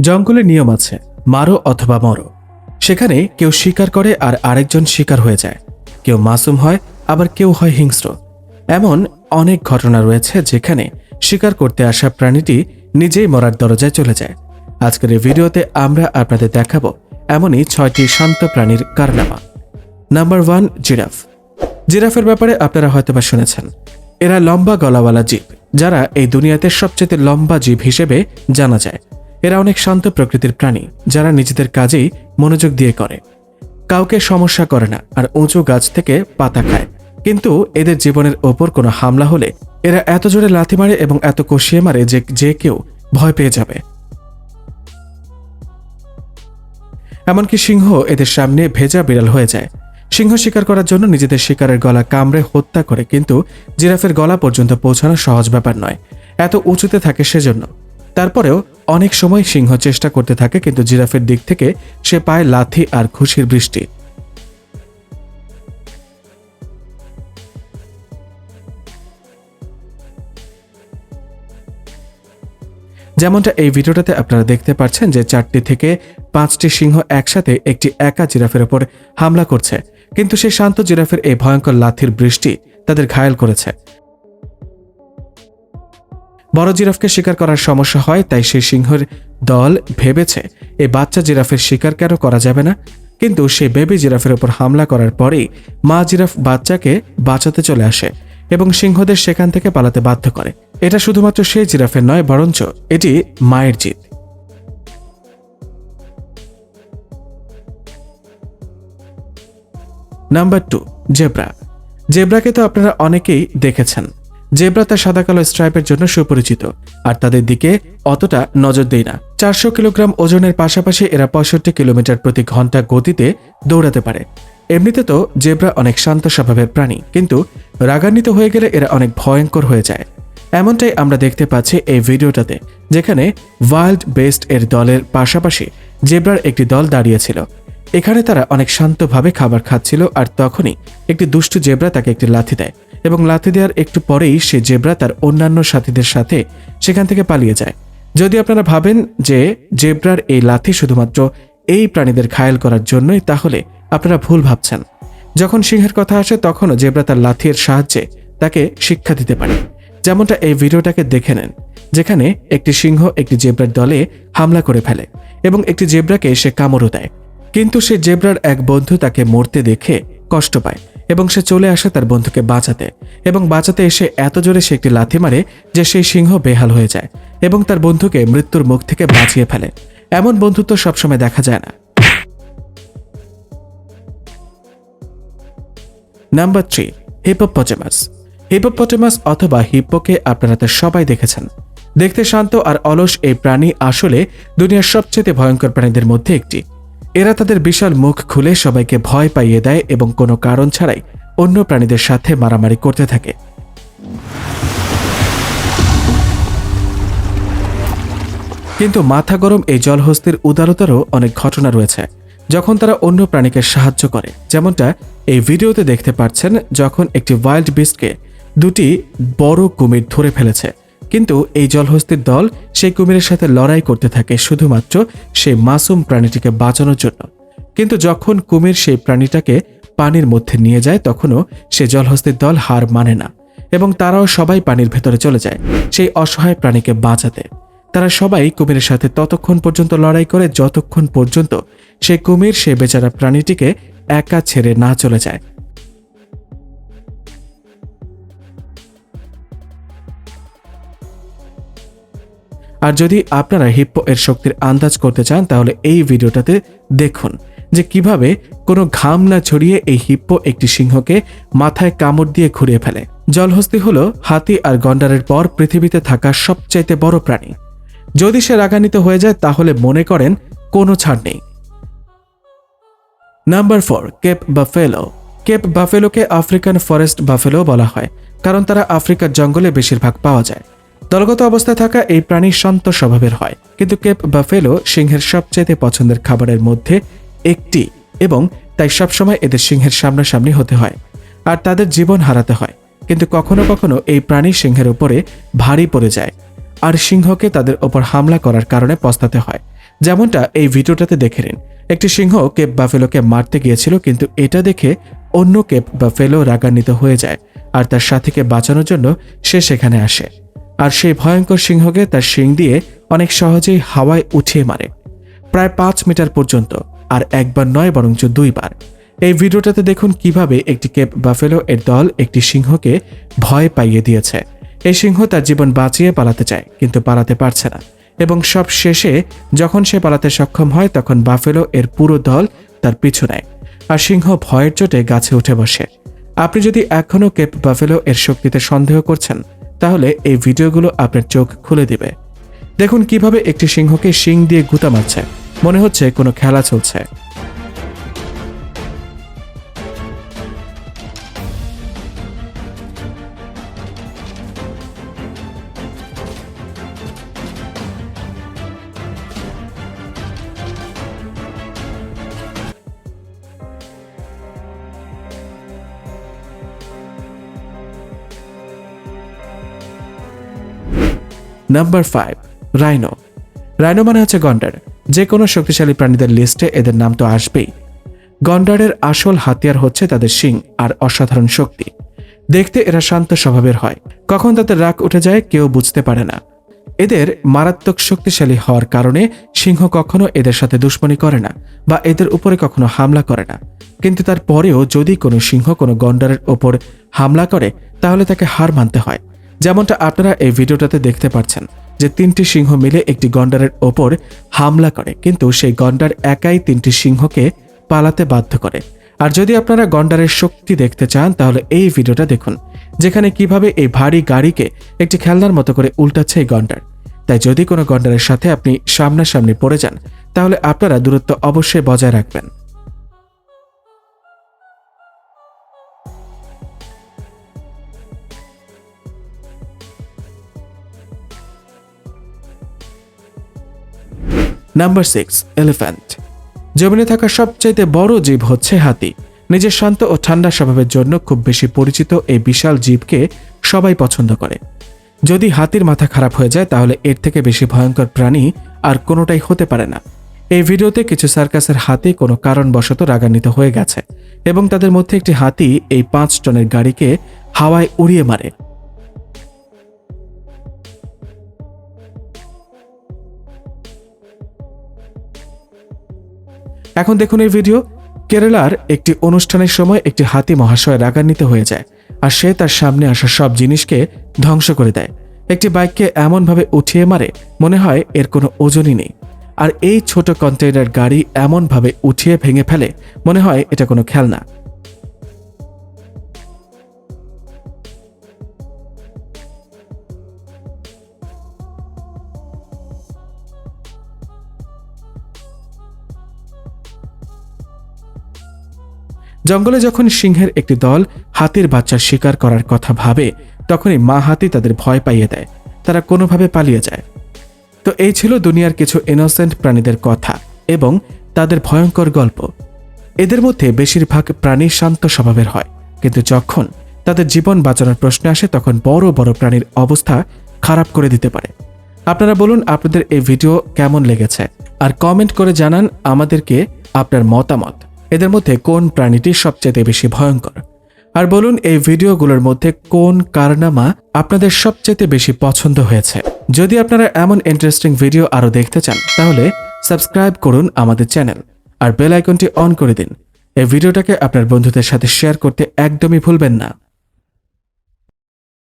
জঙ্গলে নিয়ম আছে, মারো অথবা মরো। সেখানে কেউ শিকার করে আর আরেকজন শিকার হয়ে যায়। কেউ মাসুম হয়, আবার কেউ হয় হিংস্র। এমন অনেক ঘটনা রয়েছে যেখানে শিকার করতে আসা প্রাণীটি নিজেই মরার দরজায় চলে যায়। আজকের এই ভিডিওতে আমরা আপনাদের দেখাবো এমনই ছয়টি শান্ত প্রাণীর কারনামা। Number one, giraffe. জিরাফের ব্যাপারে আপনারা হয়তোবা শুনেছেন। এরা লম্বা গলাওয়ালা জীব, যারা এই দুনিয়াতে সবচেয়ে লম্বা জীব হিসেবে জানা যায়। এরা অনেক শান্ত প্রকৃতির প্রাণী, যারা নিজেদের কাজেই মনোযোগ দিয়ে করে। কাউকে সমস্যা করে না আর উঁচু গাছ থেকে পাতা খায়। কিন্তু এদের জীবনের ওপর কোনো হামলা হলে এরা এত জোরে লাথি মারে এবং এত কষিয়ে মারে যে যে কেউ ভয় পেয়ে যাবে। এমনকি সিংহ এদের সামনে ভেজা বিড়াল হয়ে যায়। সিংহ শিকার করার জন্য নিজেদের শিকারের গলা কামড়ে হত্যা করে, কিন্তু জিরাফের গলা পর্যন্ত পৌঁছানো সহজ ব্যাপার নয়। এত উঁচুতে থাকে সেজন্য। তারপরেও অনেক সময় সিংহ চেষ্টা করতে থাকে, কিন্তু জিরাফের দিক থেকে সে পায় লাথি আর খুশির বৃষ্টি। যেমনটা এই ভিডিওটাতে আপনারা দেখতে পাচ্ছেন যে চারটি থেকে পাঁচটি সিংহ একসাথে একটি একা জিরাফের ওপর হামলা করছে। কিন্তু সেই শান্ত জিরাফের এই ভয়ঙ্কর লাথির বৃষ্টি তাদের ঘায়েল করেছে। বড় জিরাফকে শিকার করার সমস্যা হয়, তাই সেই সিংহের দল ভেবেছে এই বাচ্চা জিরাফের শিকার কেন করা যাবে না? কিন্তু সেই বেবি জিরাফের উপর হামলা করার পরেই মা জিরাফ বাচ্চাকে বাঁচাতে চলে আসে এবং সিংহদের সেখান থেকে পালাতে বাধ্য করে। এটা শুধুমাত্র সেই জিরাফের নয়, বরঞ্চ এটি মায়ের জিত নাম্বার টু জেব্রা জেব্রাকে তো আপনারা অনেকেই দেখেছেন। জেব্রা তার সাদা কালো স্ট্রাইপের জন্য সুপরিচিত, আর তাদের দিকে অতটা নজর দেয় না। চারশো কিলোগ্রাম ওজনের পাশাপাশি এরা পঁয়ষট্টি কিলোমিটার প্রতি ঘণ্টা গতিতে দৌড়াতে পারে। এমনিতে তো জেব্রা অনেক শান্ত স্বভাবের প্রাণী, কিন্তু রাগান্বিত হয়ে গেলে এরা অনেক ভয়ঙ্কর হয়ে যায়। এমনটাই আমরা দেখতে পাচ্ছি এই ভিডিওটাতে, যেখানে ওয়াইল্ড বেস্ট এর দলের পাশাপাশি জেব্রার একটি দল দাঁড়িয়েছিল। এখানে তারা অনেক শান্তভাবে খাবার খাচ্ছিল আর তখনই একটি দুষ্টু জেব্রা তাকে একটি লাথি দেয় এবং লাথি দেওয়ার একটু পরেই সে জেব্রা তার অন্যান্য সাথীদের সাথে সেখান থেকে পালিয়ে যায়। যদি আপনারা ভাবেন যে জেব্রার এই লাথি শুধুমাত্র এই প্রাণীদের ঘায়েল করার জন্যই, তাহলে আপনারা ভুল ভাবছেন। যখন সিংহের কথা আসে, তখনও জেব্রা তার লাথির সাহায্যে তাকে শিক্ষা দিতে পারে। যেমনটা এই ভিডিওটাকে দেখে নেন, যেখানে একটি সিংহ একটি জেব্রার দলে হামলা করে ফেলে এবং একটি জেব্রাকে সে কামড়ও দেয়। কিন্তু সে জেব্রার এক বন্ধু তাকে মরতে দেখে কষ্ট পায় এবং সে চলে আসে তার বন্ধুকে বাঁচাতে এবং বাঁচাতে এসে এত জোরে সে একটি লাথি মারে যে সেই সিংহ বেহাল হয়ে যায় এবং তার বন্ধুকে মৃত্যুর মুখ থেকে বাঁচিয়ে ফেলে। এমন বন্ধুত্ব সবসময় দেখা যায় না। Number three, hippopotamus. হিপোপটেমাস অথবা হিপ্পোকে আপনারা তো সবাই দেখেছেন। দেখতে শান্ত আর অলস এই প্রাণী আসলে দুনিয়ার সবচেয়ে ভয়ঙ্কর প্রাণীদের মধ্যে একটি। এরা তাদের বিশাল মুখ খুলে সবাইকে ভয় পাইয়ে দেয় এবং কোনো কারণ ছাড়াই অন্য প্রাণীদের সাথে মারামারি করতে থাকে। কিন্তু মাথা গরম এই জলহস্তির উদারতারও অনেক ঘটনা রয়েছে, যখন তারা অন্য প্রাণীকে সাহায্য করে। যেমনটা এই ভিডিওতে দেখতে পাচ্ছেন, যখন একটি ওয়াইল্ড বিস্টকে দুটি বড় কুমির ধরে ফেলেছে। কিন্তু এই জলহস্তির দল সেই কুমিরের সাথে লড়াই করতে থাকে শুধুমাত্র সেই মাসুম প্রাণীটিকে বাঁচানোর জন্য। কিন্তু যখন কুমির সেই প্রাণীটাকে পানির মধ্যে নিয়ে যায়, তখনও সে জলহস্তির দল হার মানে না এবং তারাও সবাই পানির ভেতরে চলে যায় সেই অসহায় প্রাণীকে বাঁচাতে। তারা সবাই কুমিরের সাথে ততক্ষণ পর্যন্ত লড়াই করে, যতক্ষণ পর্যন্ত সেই কুমির সে বেচারা প্রাণীটিকে একা ছেড়ে না চলে যায়। আর যদি আপনারা হিপ্পো এর শক্তির আন্দাজ করতে চান, তাহলে এই ভিডিওটাতে দেখুন যে কীভাবে কোনো ঘাম না ছড়িয়ে এই হিপ্পো একটি সিংহকে মাথায় কামড় দিয়ে ঘুরিয়ে ফেলে। জলহস্তি হল হাতি আর গন্ডারের পর পৃথিবীতে থাকা সবচাইতে বড় প্রাণী। যদি সে রাগান্বিত হয়ে যায়, তাহলে মনে করেন কোনো ছাড় নেই। Number four, Cape buffalo. Cape বাফেলোকে African forest buffalo বলা হয়, কারণ তারা আফ্রিকার জঙ্গলে বেশিরভাগ পাওয়া যায়। দলগত অবস্থায় থাকা এই প্রাণী শান্ত স্বভাবের হয়। কিন্তু কেপ বাফেলো সিংহের সবচেয়ে পছন্দের খাবারের মধ্যে একটি এবং তাই সবসময় এদের সিংহের সামনাসামনি হতে হয় আর তাদের জীবন হারাতে হয়। কিন্তু কখনো কখনো এই প্রাণী সিংহের উপরে ভারী পড়ে যায় আর সিংহকে তাদের ওপর হামলা করার কারণে পস্তাতে হয়। যেমনটা এই ভিডিওটাতে দেখে নিন। একটি সিংহ কেপ বাফেলোকে মারতে গিয়েছিল, কিন্তু এটা দেখে অন্য কেপ বাফেলো রাগান্বিত হয়ে যায় আর তার সাথীকে বাঁচানোর জন্য সে সেখানে আসে। আর সেই ভয়ঙ্কর সিংহকে তার শিং দিয়ে অনেক সহজেই হাওয়ায় উঠিয়ে মারে। প্রায় পাঁচ মিটার পর্যন্ত, আর একবার নয়, বরঞ্চ দুইবার। এই ভিডিওটাতে দেখুন কীভাবে একটি কেপ বাফেলো এর দল একটি সিংহকে ভয় পাইয়ে দিয়েছে। এই সিংহ তার জীবন বাঁচিয়ে পালাতে চায়, কিন্তু পালাতে পারছে না। এবং সব শেষে যখন সে পালাতে সক্ষম হয়, তখন বাফেলো এর পুরো দল তার পিছু নেয়, আর সিংহ ভয়ের চোটে গাছে উঠে বসে। আপনি যদি এখনও কেপ বাফেলো এর শক্তিতে সন্দেহ করছেন তাহলে এই ভিডিওগুলো আপনার চোখ খুলে দিবে। দেখুন কীভাবে একটি সিংহকে শিং দিয়ে গুতা মারছে। মনে হচ্ছে কোনো খেলা চলছে। নাম্বার ফাইভ রাইনো রাইনো মানে হচ্ছে গন্ডার। যে কোনো শক্তিশালী প্রাণীদের লিস্টে এদের নাম তো আসবেই। গন্ডারের আসল হাতিয়ার হচ্ছে তাদের শিং আর অসাধারণ শক্তি। দেখতে এরা শান্ত স্বভাবের হয়। কখন তাদের রাগ উঠে যায় কেউ বুঝতে পারে না। এদের মারাত্মক শক্তিশালী হওয়ার কারণে সিংহ কখনো এদের সাথে দুশ্মনী করে না বা এদের উপরে কখনো হামলা করে না। কিন্তু তারপরেও যদি কোনো সিংহ কোনো গন্ডারের ওপর হামলা করে, তাহলে তাকে হার মানতে হয়। যেমনটা আপনারা এই ভিডিওটাতে দেখতে পাচ্ছেন যে তিনটি সিংহ মিলে একটি গন্ডারের ওপর হামলা করে, কিন্তু সেই গন্ডার একাই তিনটি সিংহকে পালাতে বাধ্য করে। আর যদি আপনারা গন্ডারের শক্তি দেখতে চান, তাহলে এই ভিডিওটা দেখুন, যেখানে কীভাবে এই ভারী গাড়িকে একটি খেলনার মতো করে উল্টাচ্ছে এই গন্ডার। তাই যদি কোনো গন্ডারের সাথে আপনি সামনাসামনি পড়ে যান, তাহলে আপনারা দূরত্ব অবশ্যই বজায় রাখবেন। নাম্বার সিক্স এলিফ্যান্ট জমিনে থাকা সবচাইতে বড় জীব হচ্ছে হাতি। নিজের শান্ত ও ঠান্ডা স্বভাবের জন্য খুব বেশি পরিচিত এই বিশাল জীবকে সবাই পছন্দ করে। যদি হাতির মাথা খারাপ হয়ে যায়, তাহলে এর থেকে বেশি ভয়ঙ্কর প্রাণী আর কোনোটাই হতে পারে না। এই ভিডিওতে কিছু সার্কাসের হাতি কোনো কারণবশত রাগান্বিত হয়ে গেছে এবং তাদের মধ্যে একটি হাতি এই পাঁচ টনের গাড়িকে হাওয়ায় উড়িয়ে মারে। এখন দেখুন এই ভিডিও। কেরালার একটি অনুষ্ঠানের সময় একটি হাতি মহাশয় রাগান্বিত হয়ে যায় আর সে তার সামনে আসা সব জিনিসকে ধ্বংস করে দেয়। একটি বাইককে এমনভাবে উঠিয়ে মারে, মনে হয় এর কোনো ওজনই নেই। আর এই ছোট কন্টেইনার গাড়ি এমনভাবে উঠিয়ে ভেঙে ফেলে, মনে হয় এটা কোনো খেলনা। জঙ্গলে যখন সিংহের একটি দল হাতির বাচ্চার শিকার করার কথা ভাবে, তখনই মা হাতি তাদের ভয় পাইয়ে দেয়। তারা কোনোভাবে পালিয়ে যায়। তো এই ছিল দুনিয়ার কিছু ইনোসেন্ট প্রাণীদের কথা এবং তাদের ভয়ঙ্কর গল্প। এদের মধ্যে বেশিরভাগ প্রাণী শান্ত স্বভাবের হয়। কিন্তু যখন তাদের জীবন বাঁচানোর প্রশ্ন আসে, তখন বড় বড় প্রাণীর অবস্থা খারাপ করে দিতে পারে। আপনারা বলুন, আপনাদের এই ভিডিও কেমন লেগেছে? আর কমেন্ট করে জানান আমাদেরকে আপনার মতামত। এদের মধ্যে কোন প্রাণীটি সবচেয়ে বেশি ভয়ঙ্কর? আর বলুন, এই ভিডিওগুলোর মধ্যে কোন কারনামা আপনাদের সবচেয়ে বেশি পছন্দ হয়েছে? যদি আপনারা এমন ইন্টারেস্টিং ভিডিও আরও দেখতে চান, তাহলে সাবস্ক্রাইব করুন আমাদের চ্যানেল আর বেল আইকনটি অন করে দিন। এই ভিডিওটাকে আপনার বন্ধুদের সাথে শেয়ার করতে একদমই ভুলবেন না।